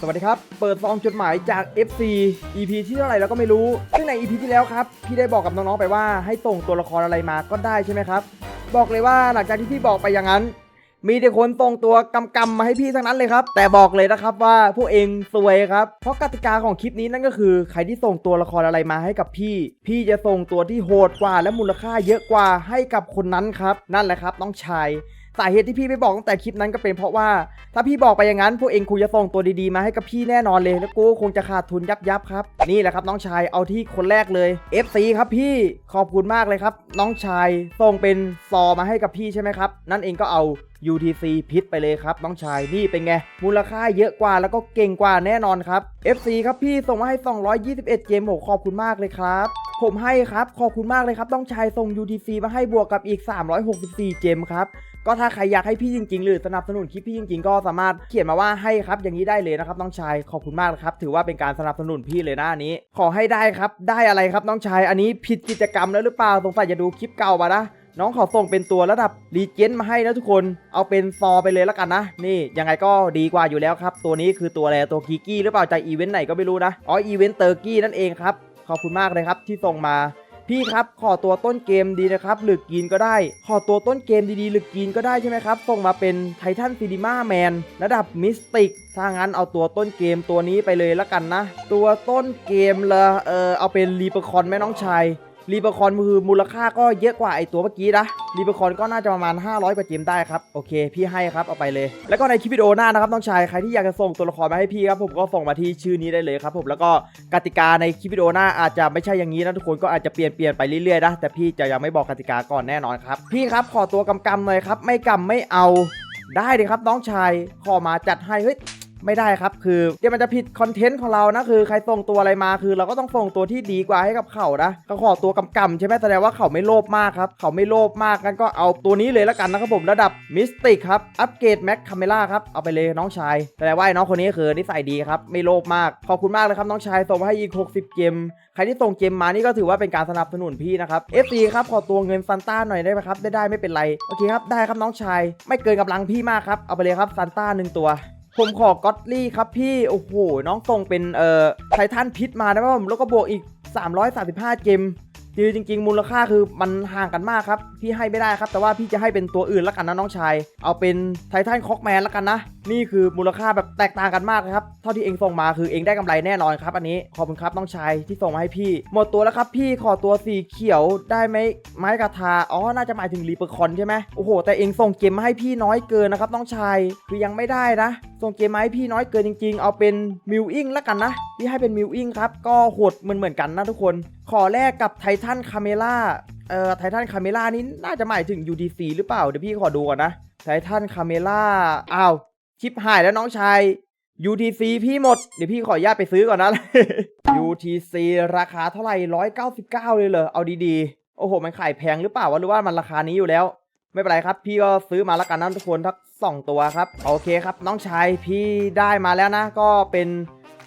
สวัสดีครับ เปิดซองจดหมายจาก FC EP ที่เท่าไหร่แล้วก็ไม่รู้ ซึ่งใน EP ที่แล้วครับ พี่ได้บอกกับน้องๆไปว่าให้ส่งตัวละครอะไรมาก็ได้ใช่ไหมครับ บอกเลยว่าหลังจากที่พี่บอกไปอย่างนั้น มีแต่คนส่งตัวกำกำมาให้พี่ทั้งนั้นเลยครับ แต่บอกเลยนะครับว่าพวกเองซวยครับ เพราะกติกาของคลิปนี้นั่นก็คือ ใครที่ส่งตัวละครอะไรมาให้กับพี่ พี่จะส่งตัวที่โหดกว่าและมูลค่าเยอะกว่าให้กับคนนั้นครับ นั่นแหละครับน้องชาย สาเหตุที่พี่ไม่บอกตั้งแต่คลิปนั้นก็เป็นเพราะว่า ถ้าพี่บอกไปอย่างนั้นพวกเองคงจะส่งตัวดีๆมาให้กับพี่แน่นอนเลยแล้วกูคงจะขาดทุนยับยับครับนี่แหละครับน้องชายเอาที่คนแรกเลย FC ครับพี่ขอบคุณมากเลยครับ น้องชายส่งเป็นซอมาให้กับพี่ใช่ไหมครับนั่นเองก็เอา UTC พิษไปเลยครับน้องชายนี่เป็นไง มูลค่าเยอะกว่าแล้วก็เก่งกว่าแน่นอนครับ FC ครับพี่ส่งมาให้ 221 เกมโหขอบคุณมากเลยครับผมให้ครับ ขอบคุณมากเลยครับน้องชายส่ง UTC มาให้บวกกับอีก 364 เจมครับ ก็ถ้าใครอยากให้พี่จริงๆ หรือสนับสนุนคลิปพี่จริงๆ ก็สามารถเขียนมาว่าให้ครับอย่างนี้ได้เลยนะครับน้องชายขอบคุณมากครับ ถือว่าเป็นการสนับสนุนพี่เลยนะอันนี้ ขอให้ได้ครับได้อะไรครับน้องชายอันนี้ผิดกิจกรรมแล้วหรือเปล่าสงสัยจะดูคลิปเก่ามานะน้องขอส่งเป็นตัวระดับรีเจนมาให้นะทุกคน เอาเป็นซอไปเลยแล้วกันนะ นี่ยังไงก็ดีกว่าอยู่แล้วครับ ตัวนี้คือตัวอะไรตัวกีกี้หรือเปล่าจากอีเวนต์ไหนก็ไม่รู้นะ อ๋ออีเวนต์เตอร์กี้นั่นเองครับ ขอบคุณมากเลยครับที่ส่งมา พี่ครับขอตัวต้นเกมดีนะครับหรือกีนก็ได้ ขอตัวต้นเกมดีๆ หรือกีนก็ได้ใช่ไหมครับส่งมาเป็นไททันซีดิมาแมนระดับมิสติกถ้างั้นเอาตัวต้นเกมตัวนี้ไปเลยละกันนะ ตัวต้นเกมละเออเอาเป็นรีเปอร์คอนแม่น้องชาย รีเปอร์คอนคือมูลค่าก็เยอะกว่าไอตัวเมื่อกี้นะรีเปอร์คอนก็น่าจะประมาณ 500 กว่าเจมได้ครับโอเค พี่ให้ครับเอาไปเลย แล้วก็ในคลิปวิดีโอหน้านะครับน้องชายใครที่อยากจะส่งตัวละครมาให้พี่ครับผมก็ส่งมาที่ชื่อนี้ได้เลยครับผมแล้วก็กติกาในคลิปวิดีโอหน้าอาจจะไม่ใช่อย่างนี้นะทุกคนก็อาจจะเปลี่ยนเปลี่ยนไปเรื่อยๆนะแต่พี่จะยังไม่บอกกติกาก่อนแน่นอนครับพี่ครับขอตัวกำกำหน่อยครับไม่กำไม่เอาได้เลยครับน้องชายขอมาจัดให้เฮ้ย ไม่ได้ครับ คือเดี๋ยวมันจะผิดคอนเทนต์ของเรานะคือใครส่งตัวอะไรมาคือ เราก็ต้องส่งตัวที่ดีกว่าให้กับเขานะก็ขอตัวกำกำใช่ไหมแสดงว่าเขาไม่โลภมากครับเขาไม่โลภมากงั้นก็เอาตัวนี้เลยแล้วกันนะครับผมระดับมิสติกครับอัปเกรดแม็กคาเมล่าครับเอาไปเลยน้องชายแสดงว่าน้องคนนี้คือนิสัยดีครับไม่โลภมากขอบคุณมากเลยครับน้องชายส่งมาให้อีก60เกมใครที่ส่งเกมมานี่ก็ถือว่าเป็นการสนับสนุนพี่นะครับ FC ครับขอตัวเงินซันต้าหน่อยได้ไหมครับได้ได้ไม่เป็นไรโอเคครับได้ครับน้องชาย ไม่เกินกำลังพี่มากครับเอาไปเลยครับซันต้าหนึ่งตัว ผมขอก็อตลี่ครับพี่ โอ้โห น้องส่งเป็นเอ่อไททันพิษมานะครับผมแล้วก็บวกอีก 335 เกมคือจริง ๆ มูลค่าคือมันห่างกันมากครับ พี่ให้ไม่ได้ครับ แต่ว่าพี่จะให้เป็นตัวอื่นละกันนะน้องชาย เอาเป็นไททันคอกแมนละกันนะ นี่คือมูลค่าแบบแตกต่างกันมากนะครับ เท่าที่เองส่งมาคือเองได้กำไรแน่นอนครับ อันนี้ขอบคุณครับน้องชายที่ส่งมาให้พี่ หมดตัวแล้วครับพี่ขอตัวสีเขียวได้ไหมไม้กระทาอ๋อน่าจะหมายถึงรีเปอร์คอนใช่ไหมโอ้โหแต่เองส่งเกมมาให้พี่น้อยเกินนะครับน้องชายคือยังไม่ได้นะส่งเกมมาให้พี่น้อยเกินจริง ๆ เอาเป็นมิวอิงและกันนะพี่ให้เป็นมิวอิงครับก็โหดเหมือนเหมือนกันนะทุกคน ขอแลกกับไททันคาเมล่าเอ่อไททันคาเมล่านี่น่าจะหมายถึง UDC หรือเปล่าเดี๋ยวพี่ขอดูก่อนนะไททันคาเมล่าอ้าว ชิปหายแล้วน้องชาย UTC พี่หมด เดี๋ยวพี่ขออนุญาตไปซื้อก่อนนะ UTC ราคาเท่าไหร่199เลยเหรอ เอาดีๆ โอ้โห มันขายแพงหรือเปล่าวะหรือว่ามันราคานี้อยู่แล้ว ไม่เป็นไรครับ พี่ก็ซื้อมาแล้วกันนะทุกคนทั้งสองตัวครับ โอเคครับ น้องชายพี่ได้มาแล้วนะ ก็เป็น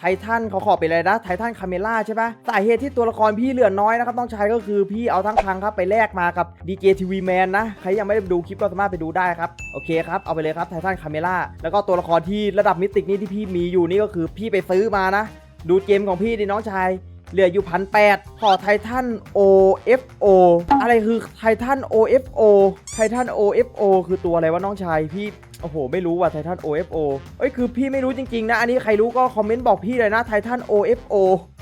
ไททันเขาขอเป็นอะไรนะไททันคาเมล่าใช่ปะสาเหตุที่ตัวละครพี่เหลือน้อยนะครับน้องใชายก็คือพี่เอาทั้งคังครับไปแลกมากับ DJ TV Man นะ ใครยังไม่ได้ดูคลิปก็สามารถไปดูได้ครับ โอเคครับ เอาไปเลยครับไททันคาเมล่าแล้วก็ตัวละครที่ระดับมิติกนี่ที่พี่มีอยู่นี่ก็คือพี่ไปซื้อมานะ ดูเกมของพี่ดิน้องชายเหลืออยู่พันแปดขอไททัน OFO อะไรคือไททัน OFO ไททัน OFO คือตัวอะไรวะน้องชายพี่ โอ้โห ไม่รู้ว่ะไททัน OFO เอ้ย คือพี่ไม่รู้จริงๆนะ อันนี้ใครรู้ก็คอมเมนต์บอกพี่เลยนะไททัน OFO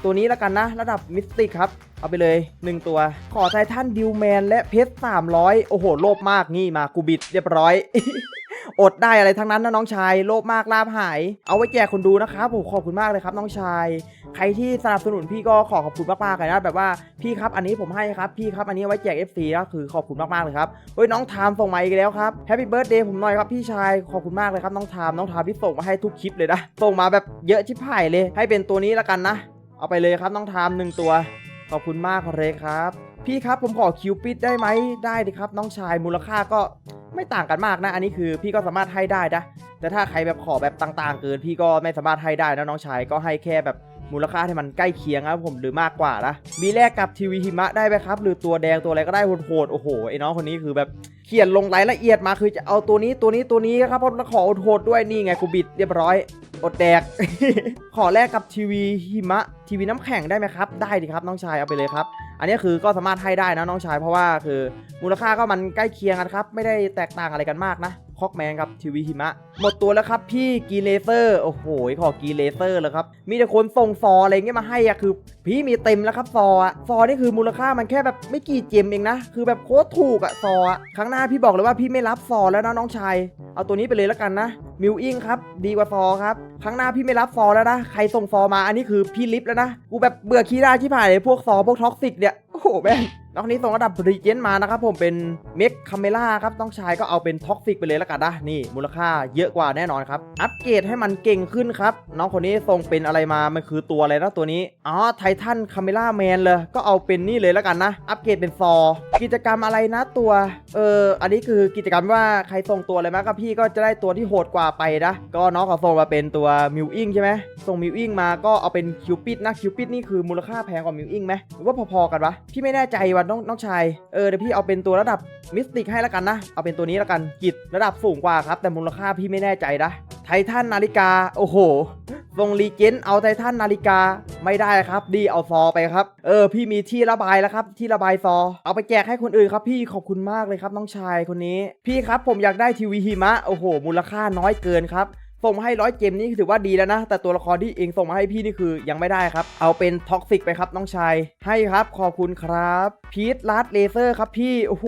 ตัวนี้แล้วกันนะ ระดับมิสติกครับ เอาไปเลย 1 ตัว ขอไททันดิวแมนและเพชร300 โอ้โห โลภมาก นี่มากูบิดเรียบร้อย อดได้อะไรทั้งนั้นนะน้องชาย โลภมากลาบหาย เอาไว้แจกคนดูนะครับผมขอบคุณมากเลยครับน้องชาย ใครที่สนับสนุนพี่ก็ขอขอบคุณมากๆเลยนะแบบว่าพี่ครับอันนี้ผมให้ครับพี่ครับอันนี้ไว้แจก FC ก็คือขอบคุณมากๆเลยครับเฮ้ยน้องทามส่งมาอีกแล้วครับแฮปปี้เบิร์ดเดย์ผมหน่อยครับพี่ชายขอบคุณมากเลยครับน้องทามน้องทามที่ส่งมาให้ทุกคลิปเลยนะส่งมาแบบเยอะชิบหายเลย ให้เป็นตัวนี้ละกันนะ เอาไปเลยครับน้องทามหนึ่งตัว ขอบคุณมากเลยครับ พี่ครับผมขอคิวปิดได้ไหมได้ดิครับ น้องชายมูลค่าก็ไม่ต่างกันมากนะ อันนี้คือพี่ก็สามารถให้ได้นะแต่ถ้าใครแบบขอแบบต่างๆ เกิน พี่ก็ไม่สามารถให้ได้นะน้องชายก็ให้แค่แบบมูลค่าที่มันใกล้เคียงครับผมหรือมากกว่านะมีแลกกับทีวีหิมะได้ไหมครับ หรือตัวแดงตัวอะไรก็ได้โหดๆโอ้โหไอ้น้องคนนี้คือแบบเขียนลงรายละเอียดมาคือจะเอาตัวนี้ตัวนี้ตัวนี้ครับเพราะขอโหดด้วยนี่ไงกูบิดเรียบร้อย อดแดก ขอแลกกับทีวีหิมะ ทีวีน้ำแข็งได้ไหมครับ ได้ดีครับน้องชายเอาไปเลยครับ อันนี้คือก็สามารถให้ได้นะน้องชายเพราะว่าคือมูลค่าก็มันใกล้เคียงกันครับ ไม่ได้แตกต่างอะไรกันมากนะ คอกแมนครับทีวีหิมะ หมดตัวแล้วครับพี่กีเลเซอร์ โอ้โห ขอกีเลเซอร์เลยครับ มีแต่คนส่งซออะไรเงี้ยมาให้อะคือ พี่มีเต็มแล้วครับซออะซอนี่คือมูลค่ามันแค่แบบไม่กี่เจมเองนะ คือแบบโคตรถูกอะซออะครั้งหน้าพี่บอกเลยว่าพี่ไม่รับซอแล้วนะน้องชาย เอาตัวนี้ไปเลยแล้วกันนะมิวอิงครับดีกว่าซอครับครั้งหน้าพี่ไม่รับซอแล้วนะใครส่งซอมาอันนี้คือพี่ลิฟแล้วนะกูแบบเบื่อขี้ได้ที่ผ่านเลยพวกซอพวกท็อกซิกเนี่ยโอ้โหแม่ งนอกนี้ส่งระดับรีเจนมานะครับผมเป็นเมกคาเมล่าครับต้องชายก็เอาเป็นท็อกซิกไปเลยแล้วกันนะนี่มูลค่าเยอะกว่าแน่นอนครับ อัปเกรดให้มันเก่งขึ้นครับ น้องคนนี้ส่งเป็นอะไรมา มันคือตัวอะไรนะตัวนี้ อ๋อไททันคาเมล่าแมนเลย ก็เอาเป็นนี่เลยแล้วกันนะ อัปเกรดเป็นซอ กิจกรรมอะไรนะตัว เออ อันนี้คือกิจกรรมว่าใครส่งตัวอะไรมาก็พี่ก็จะได้ตัวที่โหดกว่าไปนะ ก็น้องเขาส่งมาเป็นตัวมิวอิงใช่ไหมส่งมิวอิงมาก็เอาเป็นคิวปิดนะคิวปิดนี่คือมูลค่าแพงกว่ามิวอิงไหมหรือว่าพอๆกันวะพี่ไม่แน่ใจว่าน้องน้องชาย เออเดี๋ยวพี่เอาเป็นตัวระดับมิสติกให้ล้วกันนะ เอาเป็นตัวนี้ล้วกัน กิจระดับสูงกว่าครับ แต่มูลค่าพี่ไม่แน่ใจนะไททันนาฬิกา โอ้โหทรงรีเจนเอาไททันนาฬิกาไม่ได้ครับ ดีเอาซอไปครับ เออ พี่มีที่ระบายแล้วครับ ที่ระบายซอ เอาไปแจกให้คนอื่นครับ พี่ขอบคุณมากเลยครับน้องชายคนนี้ พี่ครับผมอยากได้ทีวีหิมะ โอ้โห มูลค่าน้อยเกินครับ ส่งมาให้ร้อยเกมนี่ถือว่าดีแล้วนะ แต่ตัวละครที่เองส่งมาให้พี่นี่คือยังไม่ได้ครับ เอาเป็นท็อกซิกไปครับน้องชาย ให้ครับขอบคุณครับพีทลัดเลเซอร์ครับพี่ โอ้โห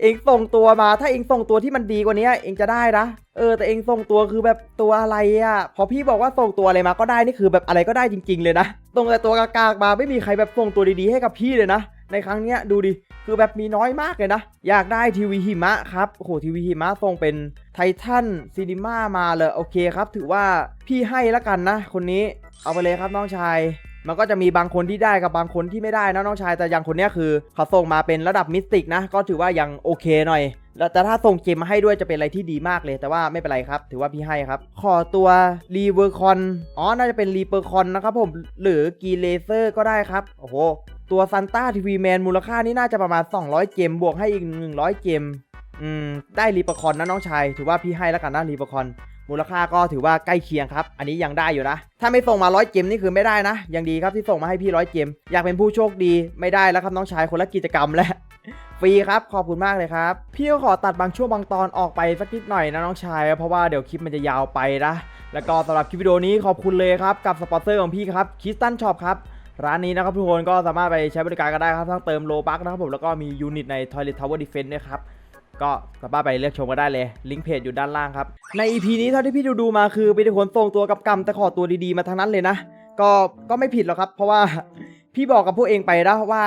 เองส่งตัวมาถ้าเองส่งตัวที่มันดีกว่านี้เองจะได้นะเออแต่เองส่งตัวคือแบบตัวอะไรอะ่ะ พอพี่บอกว่าส่งตัวอะไรมาก็ได้นี่คือแบบอะไรก็ได้จริง ๆ เลยนะส่งแต่ตัวกากๆมาไม่มีใครแบบส่งตัวดีๆให้กับพี่เลยนะ ในครั้งเนี้ยดูดิ คือแบบมีน้อยมากเลยนะ อยากได้ทีวีหิมะครับ โอ้โหทีวีหิมะส่งเป็นไททันซีนิม่ามาเลยโอเคครับ ถือว่าพี่ให้ละกันนะ คนนี้เอาไปเลยครับน้องชายมันก็จะมีบางคนที่ได้กับบางคนที่ไม่ได้นะน้องชายแต่อย่างคนนี้คือเขาส่งมาเป็นระดับมิสติกนะ ก็ถือว่ายังโอเคหน่อยแล้วแต่ถ้าส่งเกมมาให้ด้วยจะเป็นอะไรที่ดีมากเลย แต่ว่าไม่เป็นไรครับ ถือว่าพี่ให้ครับ ขอตัวรีเวอร์คอนอ๋อน่าจะเป็นรีเปอร์คอนนะครับผมหรือกีเลเซอร์ก็ได้ครับโอ้โห ตัวซันต้าทีวีแมนมูลค่านี่น่าจะประมาณ 200เกมบวกให้อีก 100เกมอืม ได้รีปอร์คอนนะน้องชาย ถือว่าพี่ให้แล้วกันนะรีปอร์คอน มูลค่าก็ถือว่าใกล้เคียงครับ อันนี้ยังได้อยู่นะ ถ้าไม่ส่งมาร้อยเกมนี่คือไม่ได้นะ ยังดีครับที่ส่งมาให้พี่ร้อยเกมอยากเป็นผู้โชคดี ไม่ได้แล้วครับน้องชาย คนละกิจกรรมแล้วฟรีครับ ขอบคุณมากเลยครับ พี่ก็ขอตัดบางช่วงบางตอนออกไปสักนิดหน่อยนะน้องชาย เพราะว่าเดี๋ยวคลิปมันจะยาวไปนะ แล้วก็สำหรับคลิปวิดีโอนี้ขอบคุณเลยครับกับสปอนเซอร์ของพี่ครับคิสตันช็อปครับ ร้านนี้นะครับทุกคนก็สามารถไปใช้บริการกันได้ครับทั้งเติมโลบักนะครับผมแล้วก็มียูนิตใน Toilet Tower Defense ด้วยครับก็สามารถไปเลือกชมกันได้เลย ลิงก์เพจอยู่ด้านล่างครับ ใน EP นี้เท่าที่พี่ดูดูมาคือเป็นคนส่งตัวกับกรรมต่ขอตัวดีๆมาทั้งนั้นเลยนะ ก็ก็ไม่ผิดหรอกครับ เพราะว่าพี่บอกกับพวกเองไปนะว่า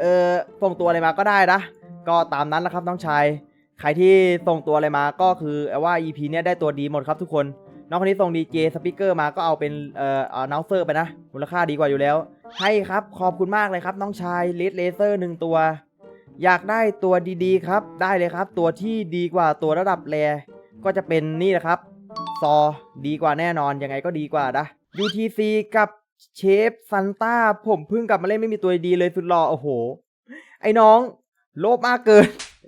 เออส่งตัวอะไรมาก็ได้นะ ก็ตามนั้นนะครับน้องชายใครที่ส่งตัวอะไรมาก็คือว่า EP เนี้ยได้ตัวดีหมดครับทุกคน น้องคนนี้ส่งดีเจสปิเกอร์มาก็เอาเป็นเอ่อเอ่อนาเซอร์ไปนะมูลค่าดีกว่าอยู่แล้ว ให้ครับขอบคุณมากเลยครับ น้องชายเลดเลเซอร์หนึ่งตัว อยากได้ตัวดีๆครับ ได้เลยครับ ตัวที่ดีกว่าตัวระดับแรก็จะเป็นนี่แหละครับ ซอดีกว่าแน่นอนยังไงก็ดีกว่านะ UTC กับเชฟซันต้าผมเพิ่งกลับมาเล่นไม่มีตัวดีเลยสุดหล่อโอ้โห ไอ้น้อง โลภมากเกิน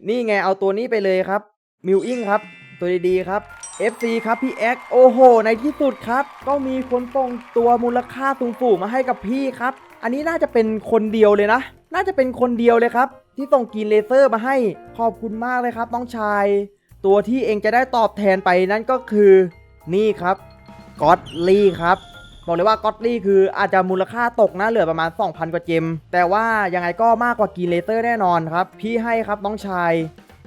นี่ไงเอาตัวนี้ไปเลยครับ มิวอิงครับ ตัวดีๆครับ FC ครับพี่แอ็กโอ้โห ในที่สุดครับ ก็มีคนส่งตัวมูลค่าสูงๆมาให้กับพี่ครับ อันนี้น่าจะเป็นคนเดียวเลยนะ น่าจะเป็นคนเดียวเลยครับ ที่ส่งกรีนเลเซอร์มาให้ขอบคุณมากเลยครับน้องชาย ตัวที่เองจะได้ตอบแทนไปนั่นก็คือนี่ครับก็อตลี่ครับบอกเลยว่าก็อตลี่คืออาจจะมูลค่าตกนะเหลือประมาณ 2,000 กว่าเจม แต่ว่ายังไงก็มากกว่ากีเลเตอร์แน่นอนครับ พี่ให้ครับน้องชาย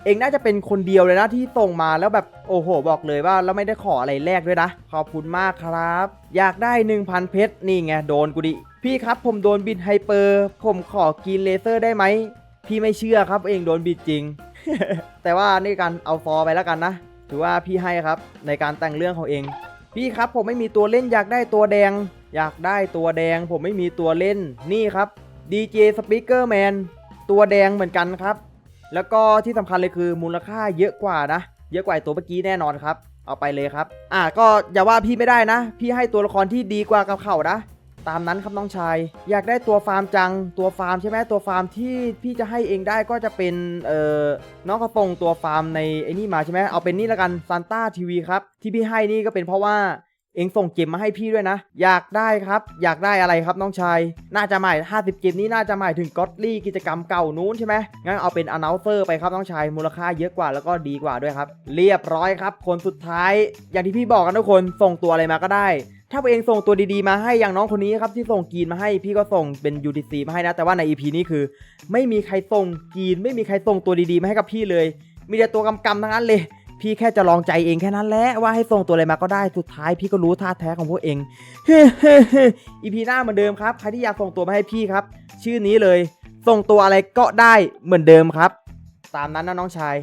เองน่าจะเป็นคนเดียวเลยนะที่ส่งมาแล้วแบบโอ้โหบอกเลยว่าแล้วไม่ได้ขออะไรแลกด้วยนะ ขอบคุณมากครับ อยากได้ 1,000 เพชรนี่ไงโดนกูดิพี่ครับผมโดนบิดไฮเปอร์ ผมขอกินเลเซอร์ได้ไหมพี่ไม่เชื่อครับเองโดนบิดจริง แต่ว่านี่การเอาฟอไปแล้วกันนะ ถือว่าพี่ให้ครับในการแต่งเรื่องของเอง พี่ครับผมไม่มีตัวเล่นอยากได้ตัวแดง อยากได้ตัวแดง ผมไม่มีตัวเล่นนี่ครับ DJ Speaker Man ตัวแดงเหมือนกันครับ แล้วก็ที่สำคัญเลยคือมูลค่าเยอะกว่านะ เยอะกว่าไอตัวเมื่อกี้แน่นอนครับ เอาไปเลยครับ อะก็อย่าว่าพี่ไม่ได้นะ พี่ให้ตัวละครที่ดีกว่ากับเขานะ ตามนั้นครับน้องชาย อยากได้ตัวฟาร์มจัง ตัวฟาร์มใช่ไหมตัวฟาร์มที่พี่จะให้เองได้ก็จะเป็น เอ่อ น้องเขาส่งตัวฟาร์มในไอ้นี่มาใช่ไหมเอาเป็นนี่ละกันซันต้าทีวีครับ ที่พี่ให้นี่ก็เป็นเพราะว่า เองส่งเกมมาให้พี่ด้วยนะ อยากได้ครับ อยากได้อะไรครับน้องชาย น่าจะหมาย 50 เกมนี้น่าจะหมายถึงก็อตลี่กิจกรรมเก่านู้นใช่ไหมงั้นเอาเป็นอนาวเซอร์ไปครับน้องชาย มูลค่าเยอะกว่าแล้วก็ดีกว่าด้วยครับ เรียบร้อยครับ คนสุดท้าย อย่างที่พี่บอกกันทุกคน ส่งตัวอะไรมาก็ได้ถ้าเองส่งตัวดีๆมาให้อย่างน้องคนนี้ครับที่ส่งกรีนมาให้พี่ก็ส่งเป็น UTC มาให้นะ แต่ว่าใน EP นี้คือ ไม่มีใครส่งกรีน ไม่มีใครส่งตัวดีๆมาให้กับพี่เลย มีแต่ตัวกำกำทั้งนั้นเลย พี่แค่จะลองใจเองแค่นั้นแหละว่าให้ส่งตัวอะไรมาก็ได้สุดท้ายพี่ก็รู้ท่าแท้ของพวกเองอีพีหน้าเหมือนเดิมครับใครที่อยากส่งตัวมาให้พี่ครับ ชื่อนี้เลยส่งตัวอะไรก็ได้เหมือนเดิมครับ ตามนั้นนะน้องชาย